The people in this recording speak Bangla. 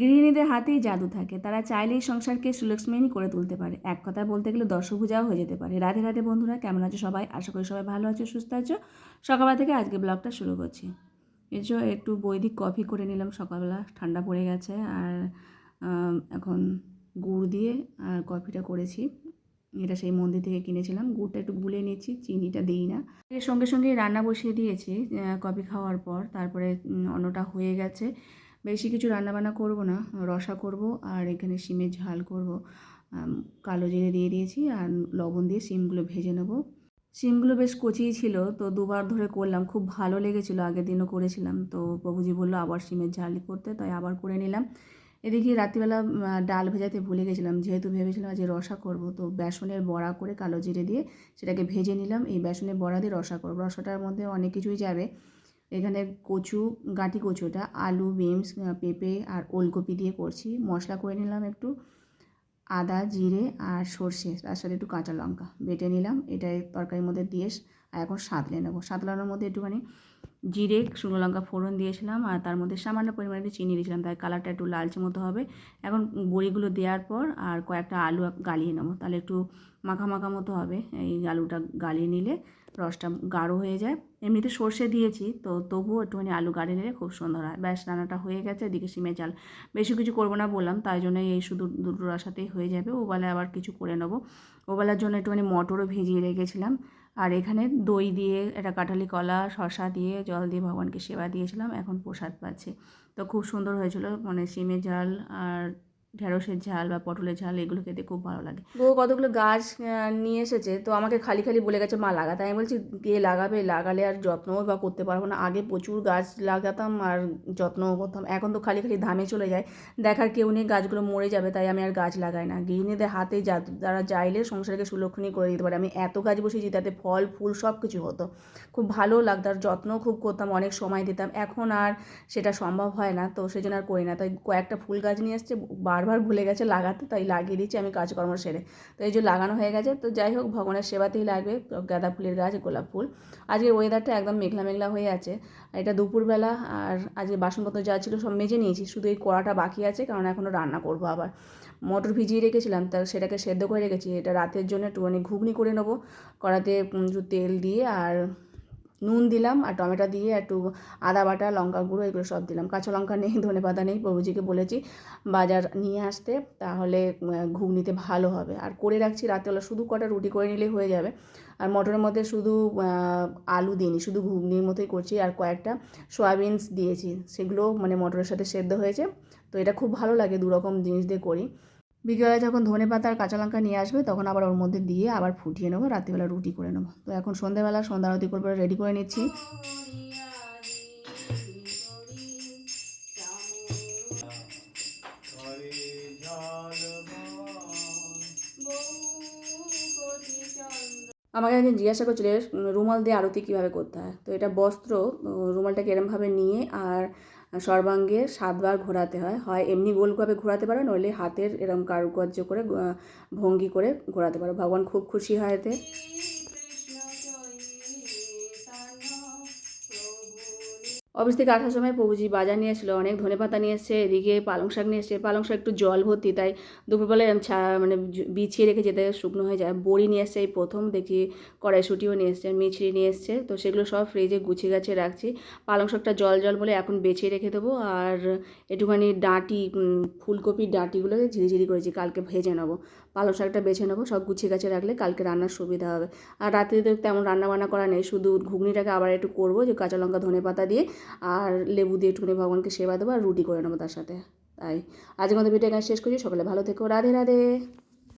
গৃহিণীদের হাতেই জাদু থাকে। তারা চাইলেই সংসারকে সুলক্ষ্মণী করে তুলতে পারে। এক কথায় বলতে গেলে দর্শভূজাও হয়ে যেতে পারে। রাধে রাধে বন্ধুরা, কেমন আছো সবাই? আশা করি সবাই ভালো আছো, সুস্থ আছো। সকালবেলা থেকে আজকে ব্লগটা শুরু করছি। জন্য একটু বৈদিক কফি করে নিলাম। সকালবেলা ঠান্ডা পড়ে গেছে আর এখন গুড় দিয়ে আর কফিটা করেছি। এটা সেই মন্দির থেকে কিনেছিলাম। গুড়টা একটু গুলে নিচ্ছি চিনিটা দিই না। এর সঙ্গে সঙ্গে রান্না বসিয়ে দিয়েছি কফি খাওয়ার পর। তারপরে অন্যটা হয়ে গেছে। বেশি কিছু রান্নাবান্না করব না, রসা করব আর এখানে শিমের ঝাল করব। কালো জিরে দিয়ে দিয়েছি আর লবণ দিয়ে শিমগুলো ভেজে নেব। শিমগুলো বেশ কচিই ছিল, তো দুবার ধরে করলাম, খুব ভালো লেগেছিলো, আগের দিনও করেছিলাম। তো প্রভুজি বলল আবার শিমের ঝাল করতে, তাই আবার করে নিলাম। এদিকে রাত্রিবেলা ডাল ভেজাতে ভুলে গেছিলাম, যেহেতু ভেবেছিলাম যে রসা করব, তো বেসনের বড়া করে কালো জিরে দিয়ে সেটাকে ভেজে নিলাম। এই বেসনের বড়া দিয়ে রসা করব। রসাটার মধ্যে অনেক কিছুই যাবে। এখানে কচু, গাঁটি কচুটা আলু, বিনস পেঁপে আর ওলকপি দিয়ে করছি। মশলা করে নিলাম একটু, আদা, জিরে আর সর্ষে, তার সাথে একটু কাঁচা লঙ্কা বেটে নিলাম। এটাই তরকারির মধ্যে দিয়ে আর এখন সাঁতলে নেব। সাঁতলানোর মধ্যে একটুখানি জিরে শুকনো লঙ্কা ফোড়ন দিয়েছিলাম আর তার মধ্যে সামান্য পরিমাণে একটু চিনি দিয়েছিলাম। তাই কালারটা একটু লালচে মতো হবে। এখন বড়িগুলো দেওয়ার পর আর কয়েকটা আলু গালিয়ে নেব। তাহলে একটু মাখা মাখা মতো হবে এই আলুটা গালিয়ে নিলে। রসটা গাঢ় হয়ে যায়। এমনিতে সর্ষে দিয়েছি তো তবুও একটুখানি আলু গাড়ি নিলে খুব সুন্দর হয়। ব্যাস, রান্নাটা হয়ে গেছে, এদিকে সিমের চাল। বেশি কিছু করব না বললাম, তাই জন্য এই শুধু দুটো রসাতেই হয়ে যাবে। ওবেলায় আবার কিছু করে নেব। ওবেলার জন্য একটুখানি মটরও ভিজিয়ে রেখেছিলাম। আর এখানে দই দিয়ে, একটা কাঁঠালি কলা শশা দিয়ে, জল দিয়ে ভগবানকে সেবা দিয়েছিলাম, এখন প্রসাদ পাচ্ছে। তো খুব সুন্দর হয়েছিল মানে সিমের ঝাল আর ঢেঁড়সের ঝাল বা পটলের ঝাল, এগুলো খেতে খুব ভালো লাগে। বউ কতগুলো গাছ নিয়ে এসেছে, তো আমাকে খালি খালি বলে গেছে, মা, লাগাতে। আমি বলছি, কে লাগাবে? লাগালে আর যত্নও বা করতে পারব না। আগে প্রচুর গাছ লাগাতাম আর যত্নও করতাম। এখন তো খালি খালি ধামে চলে যায়। দেখার কেউ নেই, গাছগুলো মরে যাবে, তাই আমি আর গাছ লাগাই না। গৃহিণীদের হাতে যা, তারা চাইলে সংসারকে সুলক্ষণী করে দিতে পারে। আমি এত গাছ বসিয়েছি তাতে ফল, ফুল সব কিছু হতো। খুব ভালো লাগতো আর যত্নও খুব করতাম, অনেক সময় দিতাম। এখন আর সেটা সম্ভব হয় না, তো সেই জন্য আর করি না। তাই কয়েকটা ফুল গাছ নিয়ে এসছে বারবার ভুলে গেছে লাগাতে, তাই লাগিয়ে দিচ্ছি আমি কাজকর্ম সেরে। তো এই যে লাগানো হয়ে গেছে, তো যাই হোক, ভগবানের সেবাতেই লাগবে, গাঁদা ফুলের গাছ, গোলাপ ফুল। আজকের ওয়েদারটা একদম মেঘলা মেঘলা হয়ে আছে। এটা দুপুরবেলা, আর আজকে বাসনপত্র যা ছিল সব মেজে নিয়েছি, শুধু এই কড়াটা বাকি আছে, কারণ এখনও রান্না করব আবার। মটর ভিজিয়ে রেখেছিলাম, তা সেটাকে সেদ্ধ করে রেখেছি, এটা রাতের জন্য একটুখানি ঘুগনি করে নেব, কড়াতে একটু তেল দিয়ে, আর নুন দিলাম আর টমেটো দিয়ে একটু আদা বাটা, লঙ্কা গুঁড়ো, এগুলো সব দিলাম। কাঁচা লঙ্কা নেই, ধনে পাতা নেই, প্রভুজিকে বলেছি বাজার নিয়ে আসতে, তাহলে ঘুগনিতে ভালো হবে। আর করে রাখছি রাত্রেবেলা, শুধু কটা রুটি করে নিলেই হয়ে যাবে। আর মটরের মধ্যে শুধু আলু দিইনি, শুধু ঘুগনির মতোই করছি। আর কয়েকটা সয়াবিনস দিয়েছি সেগুলো মানে মটরের সাথে সেদ্ধ হয়েছে। তো এটা খুব ভালো লাগে দু রকম জিনিস দিয়ে করি। বিকেলে যখন ধনে পাতা আর কাঁচা লঙ্কা নিয়ে আসবে, তখন আবার ওর মধ্যে দিয়ে আবার ফুটিয়ে নেব, রাত্রিবেলা রুটি করে নেব। তো এখন সন্ধ্যেবেলা সন্ধ্যা আরতি করব রেডি করে নিচ্ছি। আমাকে একদিন জিজ্ঞাসা করছিল রুমাল দিয়ে আরতি কীভাবে করতে হয়? তো এটা বস্ত্র রুমালটাকে এরমভাবে নিয়ে আর সর্বাঙ্গে সাতবার ঘোরাতে হয়। হয় এমনি গোলভাবে ঘোরাতে পারো, নইলে হাতের এরম কারুকার্য করে ভঙ্গি করে ঘোরাতে পারো। ভগবান খুব খুশি হয় এতে। অফিস থেকে আসার সময় প্রভুজি বাজার নিয়ে এসেছিল, অনেক ধনে পাতা নিয়ে এসছে, এদিকে পালং শাক নিয়ে এসছে, পালং শাক একটু জল ভর্তি, তাই দুপুরবেলা এরম ছা মানে বিছিয়ে রেখে যেতে শুকনো হয়ে যায়। বড়ি নিয়ে এসছে, এই প্রথম দেখি কড়াইশুটিও নিয়ে এসছে, মিছরি নিয়ে এসছে, তো সেগুলো সব ফ্রিজে গুছিয়ে গাছে রাখছি। পালং শাকটা জল জল বলে এখন বেছে রেখে দেবো, আর একটুখানি ডাঁটি ফুলকপির ডাঁটিগুলোকে ঝিরিঝিরি করেছি, কালকে ভেজে নেব। পালং শাকটা বেছে নেব, সব গুছিয়ে গাছে রাখলে কালকে রান্নার সুবিধা হবে। আর রাত্রিতে তেমন রান্না বান্না করা নেই, শুধু ঘুগনিটাকে আবার একটু করব, যে কাঁচা লঙ্কা, ধনে পাতা দিয়ে আর লেবু দিয়ে একটুখানি ভগবানকে সেবা দেবো আর রুটি করে নেব তার সাথে। তাই আজকের মতো ভিডিও এখানে শেষ করছি। সকালে ভালো থেকো। রাধে রাধে।